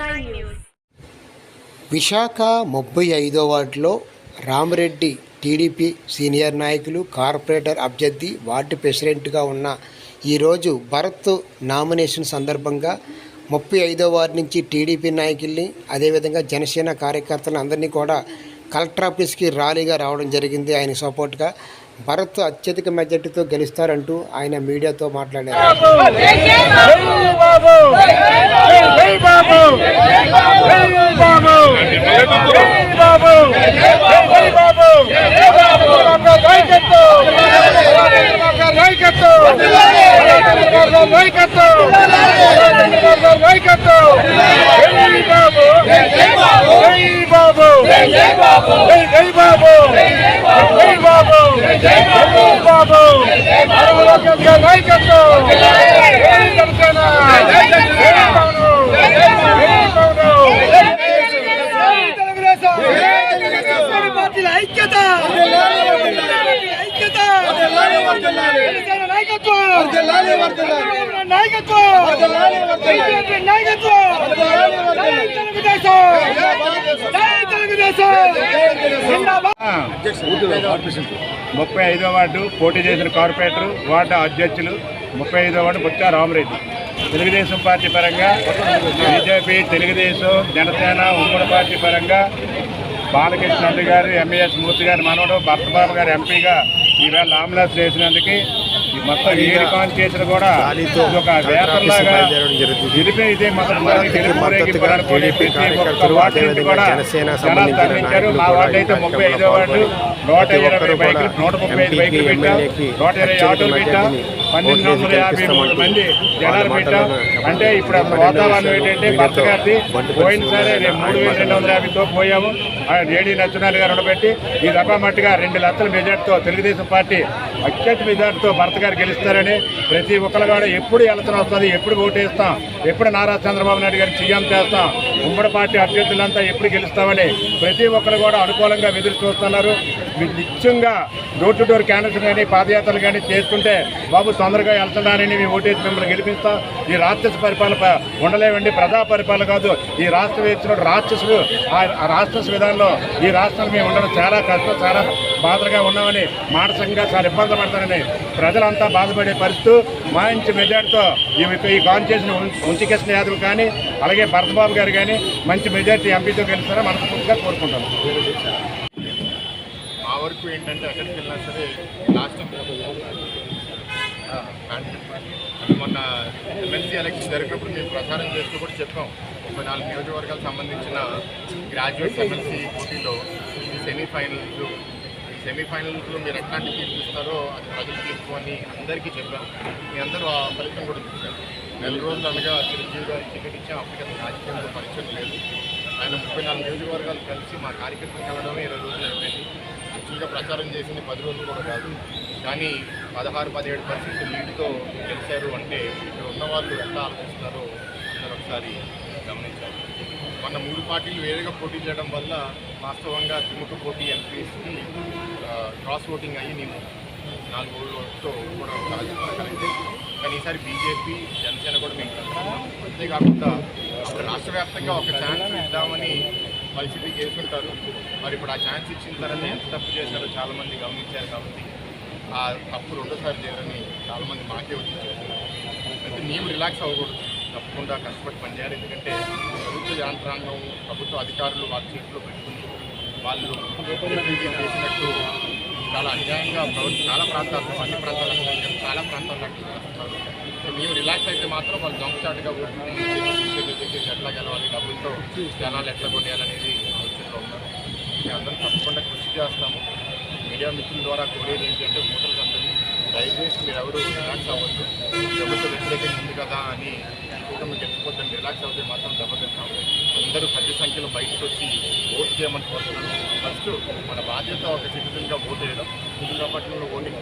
Nine news Visakha ముప్పై ఐదో వార్డులో రామరెడ్డి టీడీపీ సీనియర్ నాయకులు కార్పొరేటర్ అభ్యర్థి వార్డు ప్రెసిడెంట్గా ఉన్న ఈరోజు భరత్ నామినేషన్ సందర్భంగా ముప్పై ఐదో వార్డు నుంచి టీడీపీ నాయకుల్ని అదేవిధంగా జనసేన కార్యకర్తలను అందరినీ కూడా కలెక్టర్ ఆఫీస్కి ర్యాలీగా రావడం జరిగింది. ఆయన సపోర్ట్గా భరత్ అత్యధిక మెజార్టీతో గెలుస్తారంటూ ఆయన మీడియాతో మాట్లాడారు. పార్టీల ఐక్యత ఐక్యత నాయకత్వం నాయకత్వం నాయకత్వం తెలుగుదేశం తెలుగుదేశం ముప్పై ఐదో వార్డు పోటీ చేసిన కార్పొరేటర్ వార్డు అధ్యక్షులు ముప్పై ఐదో వార్డు బుచ్చా రామరెడ్డి. తెలుగుదేశం పార్టీ పరంగా బీజేపీ తెలుగుదేశం జనసేన ఉమ్మడి పార్టీ పరంగా బాలకృష్ణ రెడ్డి గారు ఎంఏఎస్ మూర్తి గారి మనవడు భర్తబాబు గారు ఎంపీగా ఈవేళ ఆంబులెన్స్ చేసినందుకు ఈ మొత్తం ఏడు కాన్స్టిట్యూషన్ కూడా ఒక వేతల్లాగా ఇదిపే ఇదే మొత్తం తరలించారు. మా వార్డు అయితే ముప్పై ఐదో వార్డు నూట ఇరవై బైకులు నూట ముప్పై ఐదు బైకులు పెట్టాం నూట ఇరవై ఆటోలు పెట్టాం పన్నెండు వందల యాభై మూడు మంది జనాలు పెట్టాం అంటే ఇప్పుడు వాతావరణం ఏంటంటే భర్త గారిది పోయినసారి రేపు మూడు వేల రెండు వందల యాభైతో పోయాము. ఏడి నచ్చునాలు గారు ఉండబెట్టి ఈ దఫా మట్టుగా రెండు లక్షల మెజార్టీతో తెలుగుదేశం పార్టీ అత్యంత మెజార్టీతో భర్త గారు గెలుస్తారని ప్రతి ఒక్కరు కూడా ఎప్పుడు వెళ్తున్న వస్తుంది ఎప్పుడు ఓటేస్తాం ఎప్పుడు నారా చంద్రబాబు నాయుడు గారు సీఎం చేస్తాం ఉమ్మడి పార్టీ అభ్యర్థులంతా ఎప్పుడు గెలుస్తామని ప్రతి ఒక్కరు కూడా అనుకూలంగా ఎదురు చూస్తున్నారు. నిత్యంగా డోర్ టు డోర్ క్యాన్వస్ కానీ పాదయాత్రలు కానీ చేస్తుంటే బాబు తొందరగా వెళ్తున్నారని మేము ఓటేసి మిమ్మల్ని గెలిపిస్తాం. ఈ రాక్షస పరిపాలన ఉండలేవండి. ప్రజా పరిపాలన కాదు. ఈ రాష్ట్రం ఇచ్చిన రాక్షసులు ఆ రాక్షస విధానంలో ఈ రాష్ట్రాలు మేము ఉండడం చాలా కష్టం చాలా బాధలుగా ఉన్నామని మానసికంగా చాలా ఇబ్బంది పడతానని ప్రజలంతా బాధపడే పరిస్థితి. మంచి మెజార్టీతో ఈ ఈ కాన్స్టిట్యూషన్ ఉంచికృష్ణ యాదవ్ కానీ అలాగే భరతబాబు గారు కానీ మంచి మెజార్టీ ఎంపీతో గెలుస్తారని మనస్ఫూర్తిగా కోరుకుంటాం మా వరకు ఏంటంటే అక్కడికి వెళ్ళినా సరే మొన్న ఎమ్మెల్సీ ఎలక్షన్ జరిగినప్పుడు మేము ప్రచారం చేస్తూ కూడా చెప్పాం. ముప్పై నాలుగు నియోజకవర్గాలకు సంబంధించిన గ్రాడ్యుయేట్స్ ఎమ్మెల్సీ పోటీలో ఈ సెమీఫైనల్స్ సెమీఫైనల్స్లో మీరు ఎట్లాంటి తీర్పు ఇస్తారో అది ప్రజలు తీర్పు అని అందరికీ చెప్పాం. మీ అందరూ ఆ ఫలితం కూడా చూశారు. నెల రోజులు అనగా చిరంజీవి గారికి టికెట్ ఇచ్చాం. అప్పటికి రాజకీయంలో పరిచయం లేదు. ఆయన ముప్పై నాలుగు నియోజకవర్గాలు కలిసి మా కార్యకర్తలు కలవడమే ఇరవై రోజులు అయిపోయింది. యాక్చువల్గా ప్రచారం చేసింది పది రోజులు కూడా కాదు. కానీ పదహారు పదిహేడు పర్సెంట్ లీడ్తో గెలిచారు అంటే ఇక్కడ ఉన్న వాళ్ళు ఎంత ఆలోచిస్తున్నారో అందరూ ఒకసారి గమనించాలి. మన మూడు పార్టీలు వేరేగా పోటీ చేయడం వల్ల వాస్తవంగా త్రిముఖ పోటీ ఎంపీస్కి క్రాస్ ఓటింగ్ అయ్యి నేను నాలుగు ఓట్లతో కూడా ఒక కలిగింది కానీ ఈసారి బీజేపీ జనసేన కూడా మేము కలుస్తున్నాం. అంతేకాకుండా రాష్ట్ర వ్యాప్తంగా ఒక ఛాన్స్ ఇద్దామని వైసీపీ చేసుకుంటారు మరి ఇప్పుడు ఆ ఛాన్స్ ఇచ్చిన తర్వాత ఎంత తప్పు చేశారో చాలామంది గమనించారు కాబట్టి ఆ తప్పు రెండోసారి చేయాలని చాలామంది మాకే వచ్చి అయితే నీవు రిలాక్స్ అవ్వకూడదు. తప్పకుండా కష్టపడి పనిచేయాలి ఎందుకంటే ప్రభుత్వ యంత్రాంగం ప్రభుత్వ అధికారులు వారి చేతిలో పెట్టుకుని వాళ్ళు చేసినట్టు చాలా అన్యాయంగా ప్రభుత్వం చాలా ప్రాంతాల్లో అన్ని ప్రాంతాల్లో చాలా ప్రాంతాల్లో అట్లా సో మేము రిలాక్స్ అయితే మాత్రం వాళ్ళు దొంగచాటుగా ఎట్లా గెలవాలి డబ్బులతో జనాలు ఎట్లా కొనేయాలనేది ఆలోచనలో ఉన్నారు. మేము అందరం తప్పకుండా కృషి చేస్తాము. మీడియా మిత్రుల ద్వారా కోరేది ఏంటంటే ఓటర్లు అందరూ దయచేసి మీరు ఎవరు రిలాక్స్ అవ్వద్దు. ప్రభుత్వ వ్యతిరేకంగా ఉంది కదా అని కూటమి గెలిచిపోతుంది రిలాక్స్ అవుతే మాత్రం దెబ్బతింటాం అందరూ పెద్ద సంఖ్యలో బయటకు వచ్చి ఓటు చేయమని కోరుతున్నాను. ఫస్ట్ మన బాధ్యత ఒక సిటిజన్గా ఓటు వేయడం. కుటుంబ పట్టణంలో ఓటింగ్